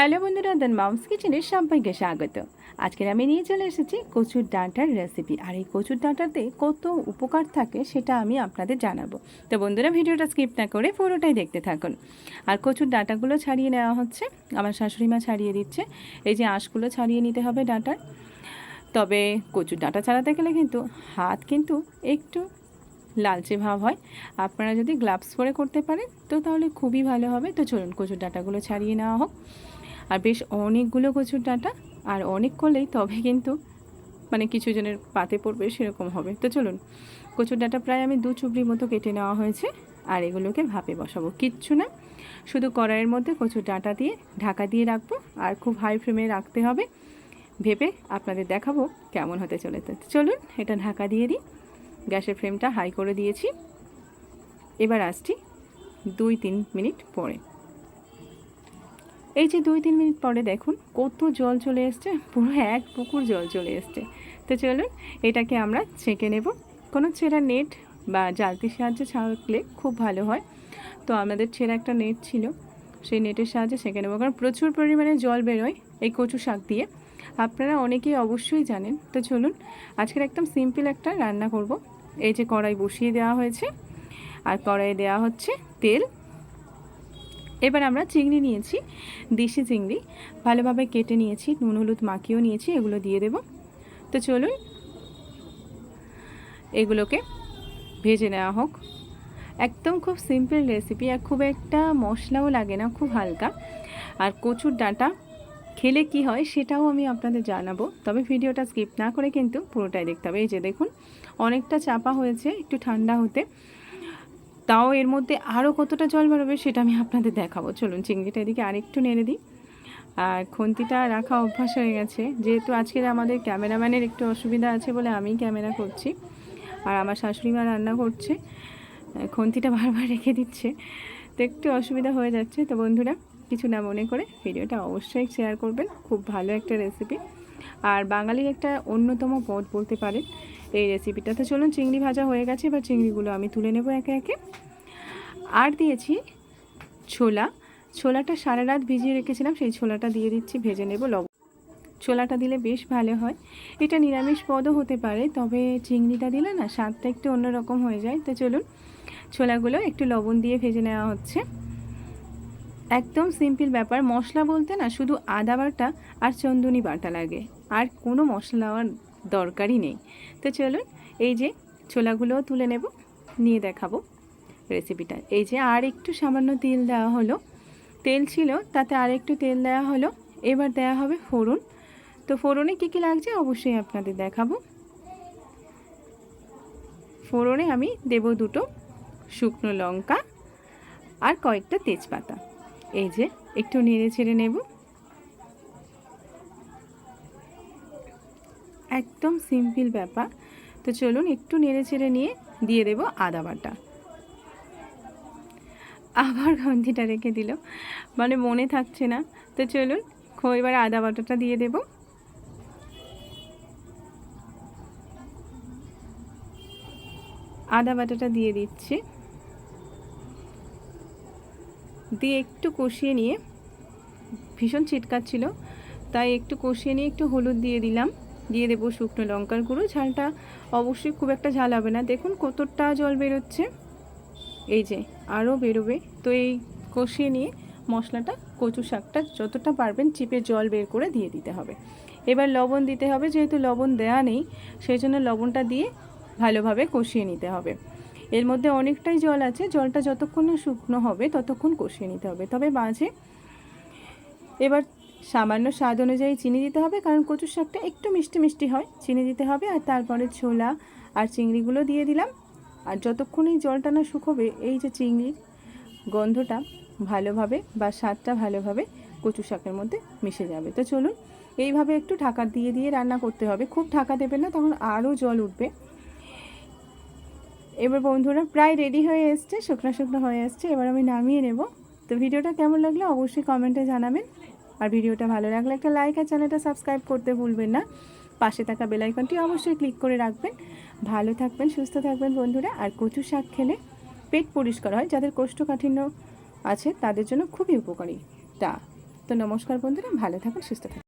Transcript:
Hello বন্ধুরা দেন mum's কিচেনের সবাইকে স্বাগত। আজকের আমি নিয়ে চলে এসেছি কচুর ডাঁটার রেসিপি আর এই কচুর ডাঁটাতে কত উপকার থাকে সেটা আমি আপনাদের জানাব। তো বন্ধুরা, ভিডিওটা স্কিপ না করে পুরোটাই দেখতে থাকুন। আর কচুর ডাঁটাগুলো ছাড়িয়ে নেওয়া হচ্ছে। আমার শাশুড়ি মা ছাড়িয়ে দিচ্ছে। এই যে আঁশগুলো ছাড়িয়ে নিতে হবে ডাঁটার। তবে কচুর ডাঁটা ছাড়াতে গেলে কিন্তু হাত কিন্তু একটু লালচে ভাব হয়। আপনারা যদি গ্লাভস পরে করতে পারেন, তো তাহলে খুবই ভালো হবে। তো চলুন কচুর ডাঁটাগুলো ছাড়িয়ে নেওয়া হোক। আর বেশ অনেকগুলো কচুর ডাঁটা আর অনেক করলেই তবে কিন্তু মানে কিছু জনের পাতে পড়বে সেরকম হবে। তো চলুন, কচুর ডাঁটা প্রায় আমি দু চুবড়ির মতো কেটে নেওয়া হয়েছে আর এগুলোকে ভাপে বসাবো। কিচ্ছু না, শুধু কড়াইয়ের মধ্যে কচুর ডাঁটা দিয়ে ঢাকা দিয়ে রাখব আর খুব হাই ফ্লেমে রাখতে হবে। ভেবে আপনাদের দেখাবো কেমন হতে চলেছে। চলুন, এটা ঢাকা দিয়ে দিই। গ্যাসের ফ্লেমটা হাই করে দিয়েছি। এবার আসছি দুই তিন মিনিট পরে। এই যে দুই, তিন মিনিট পরে দেখুন, কত জল চলে এসছে, পুরো এক পুকুর জল চলে এসছে। তো চলুন, এটাকে আমরা ছেঁকে নেব। কোনো ছেঁড়া নেট বা জালতির সাহায্যে ছাঁকলে খুব ভালো হয়। তো আমাদের ছেঁড়া একটা নেট ছিল, সেই নেটের সাহায্যে ছেঁকে নেব। কারণ প্রচুর পরিমাণে জল বেরোয় এই কচু শাক দিয়ে। আপনারা অনেকেই অবশ্যই জানেন। তো চলুন, আজকের একদম সিম্পল একটা রান্না করব। এই যে কড়াই বসিয়ে দেওয়া হয়েছে। আর কড়াইয়ে দেওয়া হচ্ছে তেল। এবার আমরা চিংড়ি নিয়েছি, দেশি চিংড়ি। ভালোভাবে কেটে নিয়েছি, নুন, হলুদ মাখিয়েও নিয়েছি, এগুলো দিয়ে দেব। তো চলুন, এগুলোকে ভেজে নেওয়া হোক। একদম খুব সিম্পল রেসিপি, আর খুব একটা মশলাও লাগে না, খুব হালকা। আর কচুর ডাঁটা খেলে কি হয় সেটাও আমি আপনাদের জানাব। তবে ভিডিওটা স্কিপ না করে কিন্তু পুরোটাই দেখতে হবে। এই যে দেখুন, অনেকটা চাপা হয়েছে, একটু ঠান্ডা হতে। তাও এর মধ্যে আরও কতটা জল বেরোবে সেটা আমি আপনাদের দেখাবো। চলুন, চিংড়িটা এদিকে আরেকটু নেড়ে দিই। আর খুন্তিটা রাখা অভ্যাস হয়ে গেছে। যেহেতু আজকের আমাদের ক্যামেরাম্যানের একটু অসুবিধা আছে বলে আমি ক্যামেরা করছি, আর আমার শাশুড়ি মা রান্না করছে খুন্তিটা বারবার রেখে দিচ্ছে, তো একটু অসুবিধা হয়ে যাচ্ছে। তো বন্ধুরা, কিছু না মনে করে ভিডিওটা অবশ্যই শেয়ার করবেন। খুব ভালো একটা রেসিপি আর বাঙালির একটা অন্যতম পদ বলতে পারেন। এই রেসিপিটা তো চলুন, চিংড়ি ভাজা হয়ে গেছে, এবার চিংড়িগুলো আমি তুলে নেব একে একে। আর দিয়েছি ছোলা। ছোলাটা সারা রাত ভিজিয়ে রেখেছিলাম, সেই ছোলাটা দিয়ে দিচ্ছি, ভেজে নেব লবণ। ছোলাটা দিলে বেশ ভালো হয়। এটা নিরামিষ পদও হতে পারে, তবে চিংড়িটা দিলে না স্বাদটা একটু অন্যরকম হয়ে যায়। তো চলুন, ছোলাগুলো একটু লবণ দিয়ে ভেজে নেওয়া হচ্ছে। একদম সিম্পল ব্যাপার, মশলা বলতে না শুধু আদা বাটা আর চন্দনী বাটা লাগে। আর কোনো মশলা দরকারই নেই। তো চলুন এই যে ছোলাগুলোও তুলে নেব, নিয়ে দেখাবো রেসিপিটা এই যে আর একটু সামান্য তেল দেওয়া হলো। তেল ছিল, তাতে আর একটু তেল দেওয়া হলো। এবার দেওয়া হবে ফোড়ন। তো ফোড়নে কী কী লাগছে অবশ্যই আপনাদের দেখাবো। ফোড়নে আমি দেব দুটো শুকনো লঙ্কা আর কয়েকটা তেজপাতা। এই যে একটু নেড়ে ছেড়ে নেব। একদম সিম্পল ব্যাপার। তো চলুন একটু নেড়ে ছেড়ে নিয়ে দিয়ে দেব আদা বাটা। আবার গন্ধিটা রেখে দিল। মানে মনে থাকছে না। তো চলুন এবার আদা বাটাটা দিয়ে দেব। আদা বাটাটা দিয়ে দিচ্ছি। দিয়ে একটু কষিয়ে নিয়ে, ভীষণ চিটকাচ্ছিল। তাই একটু কষিয়ে নিয়ে একটু হলুদ দিয়ে দিলাম। দিয়ে দেবো শুকনো লঙ্কার গুঁড়ো। ঝালটা অবশ্যই খুব একটা ঝাল হবে না। দেখুন কতটা জল বেরোচ্ছে। এই যে আরও বেরোবে। তো এই কষিয়ে নিয়ে মশলাটা কচু শাকটা যতটা পারবেন চিপে জল বের করে দিয়ে দিতে হবে। এবার লবণ দিতে হবে, যেহেতু লবণ দেয়া নেই, সেই জন্য লবণটা দিয়ে ভালোভাবে কষিয়ে নিতে হবে। এর মধ্যে অনেকটাই জল আছে, জলটা যতক্ষণ না শুকনো হবে ততক্ষণ কষিয়ে নিতে হবে। তবে মাঝে এবার সামান্য স্বাদ অনুযায়ী চিনি দিতে হবে, কারণ কচু শাকটা একটু মিষ্টি মিষ্টি হয়। চিনি দিতে হবে আর তারপরে ছোলা আর চিংড়িগুলো দিয়ে দিলাম। আর যতক্ষণ এই জলটা না শুকোবে, এই যে চিংড়ির গন্ধটা ভালোভাবে বা স্বাদটা ভালোভাবে কচু শাকের মধ্যে মিশে যাবে। তো চলুন, এইভাবে একটু ঢাকা দিয়ে দিয়ে রান্না করতে হবে। খুব ঢাকা দেবেন না, তখন আরও জল উঠবে। এবার বন্ধুরা, প্রায় রেডি হয়ে এসছে, শুকনো শুকনো হয়ে এসছে, এবার আমি নামিয়ে নেব। তো ভিডিওটা কেমন লাগল অবশ্যই কমেন্টে জানাবেন। আর ভিডিওটা ভালো লাগলে একটা লাইক আর চ্যানেলটা সাবস্ক্রাইব করতে ভুলবেন না। পাশে থাকা বেলাইকনটি অবশ্যই ক্লিক করে রাখবেন। ভালো থাকবেন, সুস্থ থাকবেন বন্ধুরা। আর কচু শাক খেলে পেট পরিষ্কার হয়। যাদের কোষ্ঠকাঠিন্য আছে, তাদের জন্য খুবই উপকারী। তা তো নমস্কার বন্ধুরা, ভালো থাকুন, সুস্থ থাকুন।